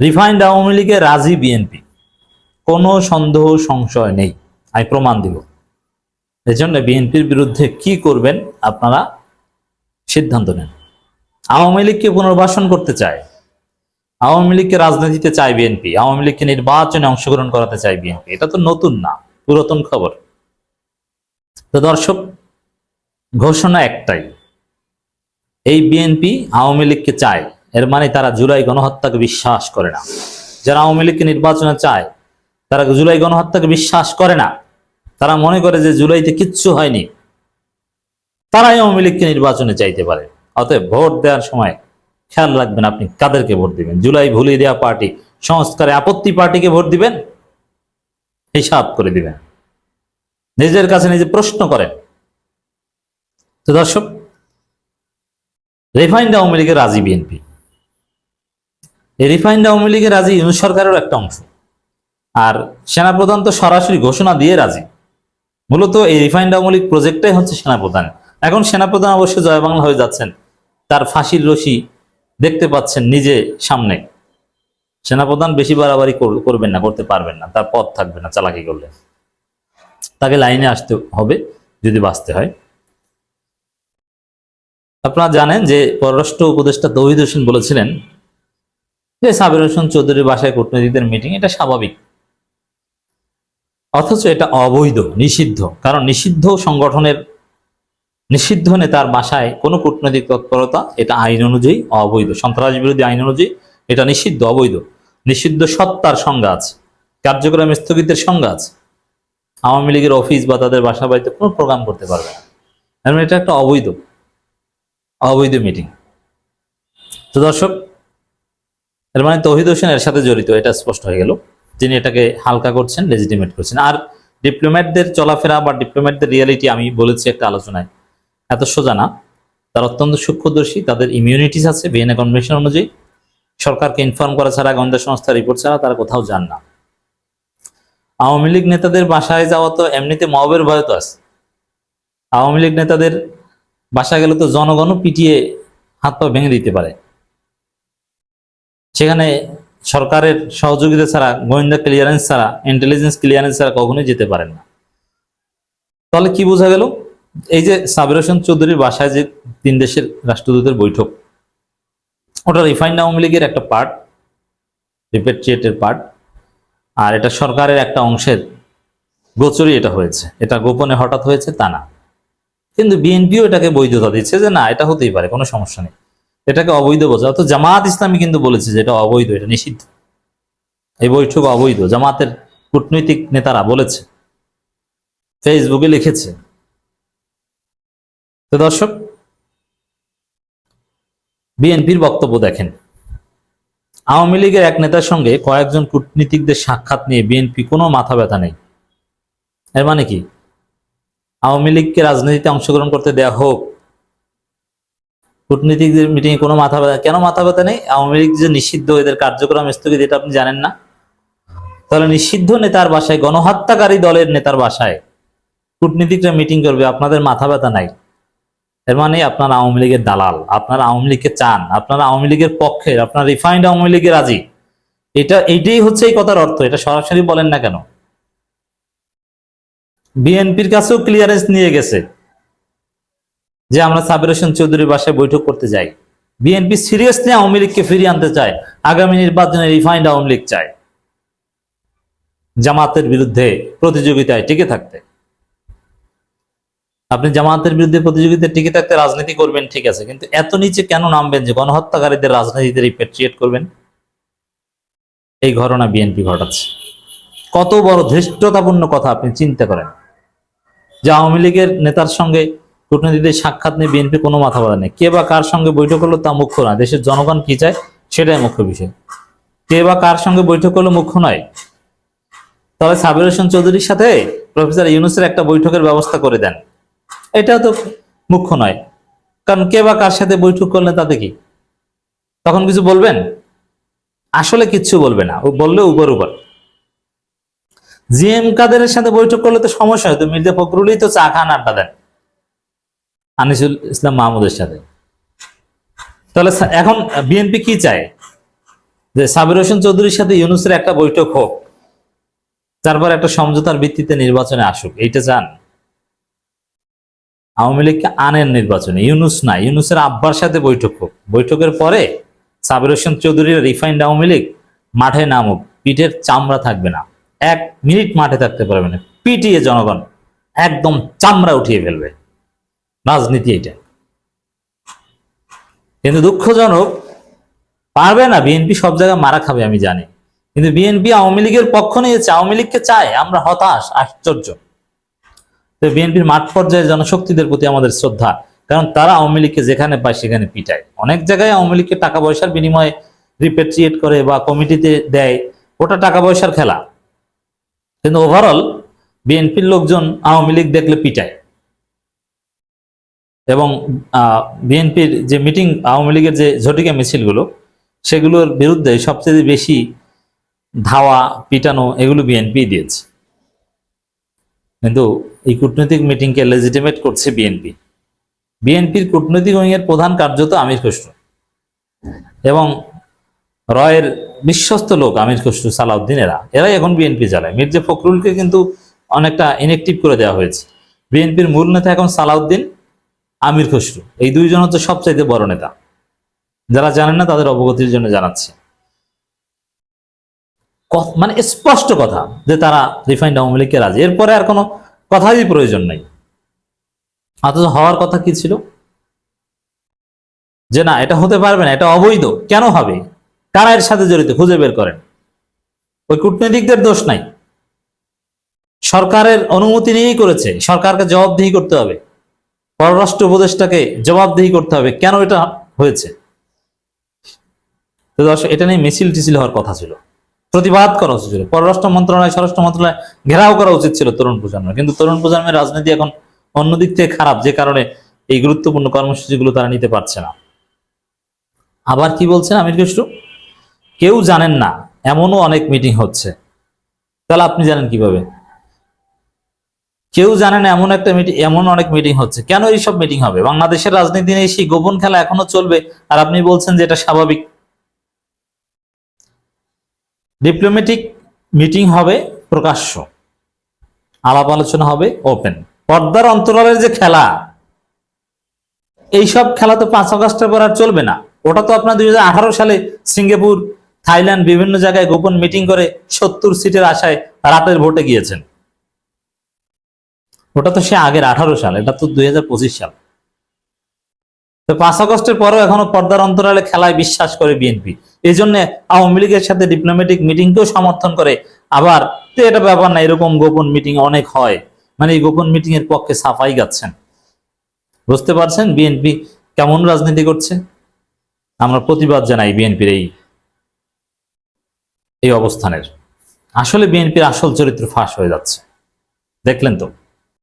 Refined Awami লীগে রাজি BNP. কোনো সন্দেহ, সংশয় নেই। আমি প্রমাণ দিব। এজন্য বিএনপির বিরুদ্ধে কি করবেন আপনারা সিদ্ধান্ত নেন। আওয়ামী লীগকে পুনর্বাসন করতে চায়? আওয়ামী লীগকে রাজনীতিতে চায় বিএনপি। আওয়ামী লীগকে নির্বাচনে অংশগ্রহণ করাতে চায় বিএনপি। এটা তো নতুন না, পুরাতন খবর। তো দর্শক, ঘোষণা একটাই। এই বিএনপি আওয়ামী লীগকে চায়। এর মানে তারা জুলাই গণহত্যাকে বিশ্বাস করে না। যারা আওয়ামী লীগকে নির্বাচনে চায়, তারা জুলাই গণহত্যাকে বিশ্বাস করে না। তারা মনে করে যে জুলাইতে কিচ্ছু হয়নি। তারাই আওয়ামী লীগকে নির্বাচনে চাইতে পারে। অতএব ভোট দেওয়ার সময় খেয়াল রাখবেন আপনি কাদেরকে ভোট দিবেন। জুলাই ভুলিয়ে দেওয়া পার্টি, সংস্কারে আপত্তি পার্টিকে ভোট দিবেন, হিসাব করে দিবেন। নিজের কাছে নিজে প্রশ্ন করেন। তো দর্শক, রিফাইন্ড আওয়ামী লীগের রাজি বিএনপি। রিফাইন্ড আওয়ামী লীগের রাজি ইউনুস সরকারের একটা অংশ। আর সেনাপ্রধান তো সরাসরি ঘোষণা দিয়ে রাজি। মূলত এই রিফাইন্ড আওয়ামী লীগ প্রজেক্টটাই হচ্ছে সেনাপ্রধান। এখন সেনাপ্রধান অবশ্য জয় বাংলা হয়ে যাচ্ছেন। তার ফাঁসির রশি দেখতে পাচ্ছেন নিজে সামনে। সেনাপ্রধান বেশি বাড়াবাড়ি কর- করবেন না, করতে পারবেন না। তার পথ থাকবে না চালাকি করলে। তাকে লাইনে আসতে হবে যদি বাঁচতে হয়। আপনারা জানেন যে পররাষ্ট্র উপদেষ্টা তৌহিদ হোসেন বলেছিলেন যে সাবির হোসেন চৌধুরীর বাসায় কূটনীতিকদের মিটিং এটা স্বাভাবিক। অথচ এটা অবৈধ, নিষিদ্ধ। কারণ নিষিদ্ধ সংগঠনের, নিষিদ্ধ নেতার বাসায় কোনো কূটনৈতিক তৎপরতা এটা আইন অনুযায়ী অবৈধ। সন্ত্রাস বিরোধী আইন অনুযায়ী এটা নিষিদ্ধ, অবৈধ। নিষিদ্ধ সত্তার সংজ্ঞা আছে, কার্যক্রম স্থগিতের সংজ্ঞা আছে। আওয়ামী লীগের অফিস বা তাদের বাসা বাড়িতে কোনো প্রোগ্রাম করতে পারবে না। মানে এটা একটা অবৈধ অবৈধ মিটিং তো দর্শক এর মানে তৌহিদ হোসেন এর সাথে জড়িত, এটা স্পষ্ট হয়ে গেল। তিনি এটাকে হালকা করছেন লেজিটিমেট করছেন। আর ডিপ্লোম্যাটদের চলাফেরা বা ডিপ্লোম্যাটদের রিয়ালিটি আমি বলেছি একটা আলোচনায়, এত সোজা না। তারা অত্যন্ত সূক্ষ্মদর্শী, তাদের ইমিউনিটিস আছে ভিয়েনা কনভেনশন অনুযায়ী। সরকারকে ইনফর্ম করা ছাড়া, গোয়েন্দা সংস্থার রিপোর্ট ছাড়া তারা কোথাও যান না। আওয়ামী লীগ নেতাদের বাসায় যাওয়া তো এমনিতে মবের ভয় তো আছে। আওয়ামী লীগ নেতাদের বাসা গেলে তো জনগণও পিটিয়ে হাত পা ভেঙে দিতে পারে। সেখানে সরকারের সহযোগিতা ছাড়া, গোয়েন্দা ক্লিয়ারেন্স ছাড়া ইন্টেলিজেন্স ক্লিয়ারেন্স ছাড়া কখনোই যেতে পারেন না। তাহলে কি বোঝা গেল? এই যে সাবির হোসেন চৌধুরীর বাসায় যে তিন দেশের রাষ্ট্রদূতের বৈঠক, ওটা রিফাইন্ড আওয়ামী লীগের একটা পার্ট রিপেট্রিয়েটের পার্ট আর এটা সরকারের একটা অংশের গোচরই এটা হয়েছে। এটা গোপনে হঠাৎ হয়েছে তা না। কিন্তু বিএনপিও এটাকে বৈধতা দিচ্ছে যে না, এটা হতেই পারে, কোনো সমস্যা নেই। এটাকে অবৈধ বোঝা তো জামাত ইসলামী কিন্তু বলেছে যে এটা অবৈধ, এটা নিষিদ্ধ। এই বৈঠক অবৈধ, জামাতের কূটনৈতিক নেতারা বলেছে। ফেসবুকে লিখেছে। তো দর্শক, বিএনপির বক্তব্য দেখেন। আওয়ামী লীগের এক নেতার সঙ্গে কয়েকজন কূটনীতিকদের সাক্ষাৎ নিয়ে বিএনপি কোনো মাথা ব্যথা নেই। এর মানে কি? আওয়ামী লীগকে রাজনীতিতে অংশগ্রহণ করতে দেয়া হোক কূটনীতিকদের মিটিংয়ে কোনো মাথা ব্যথা কেন মাথা ব্যথা নেই? আওয়ামী লীগ যে নিষিদ্ধ এদের কার্যক্রম স্থগিত, এটা আপনি জানেন না। তাহলে নিষিদ্ধ নেতার বাসায়, গণহত্যাকারী দলের নেতার বাসায় কূটনীতিকরা মিটিং করবে, আপনাদের মাথা ব্যথা নাই। এর মানে আপনারা আওয়ামী লীগের দালাল, আপনারা আওয়ামী লীগকে চান, আপনারা আওয়ামী লীগের পক্ষের আপনারা রিফাইন্ড আওয়ামী লীগের রাজি। এটা, এইটাই হচ্ছে এই কথার অর্থ, এটা সরাসরি বলেন না কেন? বিএনপির কাছেও ক্লিয়ারেন্স নিয়ে গেছে। যে আমরা সাবির হোসেন চৌধুরীর বাসায় বৈঠক করতে যাই। বিএনপি সিরিয়াসলি আওয়ামী লীগকে ফিরিয়ে আনতে চায়, আগামী নির্বাচনে রিফাইন্ড আওয়ামী লীগ চায়। জামাতের বিরুদ্ধে প্রতিযোগিতায় টিকে থাকতে। আপনি জামাতের বিরুদ্ধে প্রতিযোগিতায় টিকে থাকতে রাজনীতি করবেন, ঠিক আছে, কিন্তু এত নিচে কেন নামবেন যে গণহত্যাকারীদের রাজনীতিতে রিপেট্রিয়েট করবেন? এই ঘটনা বিএনপি ঘটাচ্ছে। কত বড় ধৃষ্টতাপূর্ণ কথা আপনি চিন্তা করেন। যে আওয়ামী লীগের নেতার সঙ্গে কূটনীতিদের সাক্ষাৎ নিয়ে বিএনপি কোনো মাথা বলা নেই কে বা কার সঙ্গে বৈঠক করল তা মুখ্য না দেশের জনগণ কি চায় সেটাই মুখ্য বিষয়। কে বা কার সঙ্গে বৈঠক করল মুখ্য নয়। তবে সাবির হোসেন চৌধুরীর সাথে প্রফেসর ইউনুসের একটা বৈঠকের ব্যবস্থা করে দেন। এটা তো মুখ্য নয়। কারণ কে বা কার সাথে বৈঠক করলেন তাতে কি? তখন কিছু বলবেন? আসলে কিচ্ছু বলবে না। ও বললে উপর উপর। জিএম কাদের সাথে বৈঠক করলে তো সমস্যা হয়তো মির্জা ফখরুলই তো চা খান আড্ডা দেন। আনিসুল ইসলাম মাহমুদের সাথে। তাহলে এখন বিএনপি কি চায়? যে সাবির হোসেন চৌধুরীর সাথে ইউনুসের একটা বৈঠক হোক, তারপর একটা সমঝোতার ভিত্তিতে নির্বাচনে আসুক, এইটা চান? আওয়ামী লীগকে আনেন নির্বাচনে, ইউনুস না, ইউনুসের আব্বার সাথে বৈঠক হোক। বৈঠকের পরে সাবির হোসেন চৌধুরীর রিফাইন্ড আওয়ামী লীগ মাঠে নামুক, পিঠের চামড়া থাকবে না। এক মিনিট মাঠে থাকতে পারবে না, পিটিয়ে জনগণ একদম চামড়া উঠিয়ে ফেলবে। রাজনীতি এটা। কিন্তু দুঃখজনক, পারবে না বিএনপি, সব জায়গায় মারা খাবে আমি জানি। কিন্তু বিএনপি আওয়ামী লীগের পক্ষ নিয়েছে আওয়ামী লীগকে চায়, আমরা হতাশ, আশ্চর্য। তো বিএনপির মাঠ পর্যায়ে জনশক্তিদের প্রতি আমাদের শ্রদ্ধা, কারণ তারা আওয়ামী লীগকে যেখানে পায় সেখানে পিটায়। অনেক জায়গায় আওয়ামী লীগকে টাকা পয়সার বিনিময়ে রিপেট্রিয়েট করে বা কমিটিতে দেয়, ওটা টাকা পয়সার খেলা। কিন্তু ওভারঅল বিএনপির লোকজন আওয়ামী লীগ দেখলে পিটায়। এবং বিএনপির যে মিটিং, আওয়ামী লীগের যে ঝটিকা মিছিলগুলো, সেগুলোর বিরুদ্ধে সবচেয়ে বেশি ধাওয়া, পিটানো এগুলো বিএনপি দিয়েছে। কিন্তু এই কূটনৈতিক মিটিংকে লেজিটিমেট করছে বিএনপি। বিএনপির কূটনৈতিক উইংয়ের প্রধান কার্যত আমির খসরু। এবং রয়ের বিশ্বস্ত লোক আমির খসরু, সালাউদ্দিন এরা। এরাই এখন বিএনপি চালায়। মির্জা ফখরুলকে কিন্তু অনেকটা ইনএক্টিভ করে দেওয়া হয়েছে। বিএনপির মূল নেতা এখন সালাউদ্দিন। আমির খসরু। এই দুইজন হচ্ছে সবচাইতে বড় নেতা। যারা জানেন না, তাদের অবগতির জন্য জানাচ্ছি। মানে স্পষ্ট কথা যে তারা রিফাইন্ড আওয়ামী লীগকে রাজি। এরপরে আর কোনো কথারই প্রয়োজন নেই। অথচ হওয়ার কথা কি ছিল? যে না, এটা হতে পারবে না, এটা অবৈধ। কেন হবে? কারা এর সাথে জড়িত? খুঁজে বের করেন। ওই কূটনৈতিকদের দোষ নাই। সরকারের অনুমতি নিয়েই করেছে। সরকারকে জবাবদিহি করতে হবে। পররাষ্ট্র উপদেষ্টাকে জবাবদিহি করতে হবে। কেন এটা হয়েছে? তো দর্শক, এটা নিয়ে মিছিল টিছিল হওয়ার কথা ছিল। প্রতিবাদ করা উচিত ছিল। পররাষ্ট্র মন্ত্রণালয়, স্বরাষ্ট্র মন্ত্রণালয় ঘেরাও করা উচিত ছিল তরুণ প্রজন্ম কিন্তু তরুণ প্রজন্মের রাজনীতি এখন অন্যদিক থেকে খারাপ, যে কারণে এই গুরুত্বপূর্ণ কর্মসূচিগুলো তারা নিতে পারছে না। আবার কি বলছেন আমির খসরু? কেউ জানেন না, এমনও অনেক মিটিং হচ্ছে। তাহলে আপনি জানেন কীভাবে? কেউ জানে না, এমন একটা মিটিং এমন অনেক মিটিং হচ্ছে। কেন এইসব মিটিং হবে? বাংলাদেশের রাজনীতি নিয়ে সেই গোপন খেলা এখনও চলবে, আর আপনি বলছেন যে এটা স্বাভাবিক। ডিপ্লোম্যাটিক মিটিং হবে প্রকাশ্য। আলাপ আলোচনা হবে ওপেন পর্দার অন্তরালের যে খেলা, এইসব খেলা তো পাঁচ আগস্টের পর আর চলবে না। ওটা তো আপনার দুই হাজার আঠারো সালে সিঙ্গাপুর, থাইল্যান্ড বিভিন্ন জায়গায় গোপন মিটিং করে সত্তর সিটের আশায় রাতের ভোটে গিয়েছেন। ওটা তো সে আগের আঠারো সাল, এটা তো দুই হাজার পঁচিশ সাল। তো পাঁচ আগস্টের পরেও এখনও পর্দার অন্তরালে খেলায় বিশ্বাস করে বিএনপি। এই জন্য আওয়ামী লীগের সাথে ডিপ্লোম্যাটিক মিটিংকেও সমর্থন করে। আবার, তো এটা ব্যাপার না, এরকম গোপন মিটিং অনেক হয়। মানে এই গোপন মিটিং এর পক্ষে সাফাই গাচ্ছেন। বুঝতে পারছেন বিএনপি কেমন রাজনীতি করছে? আমরা প্রতিবাদ জানাই বিএনপির এই এই অবস্থানের। আসলে বিএনপির আসল চরিত্র ফাঁস হয়ে যাচ্ছে। দেখলেন তো?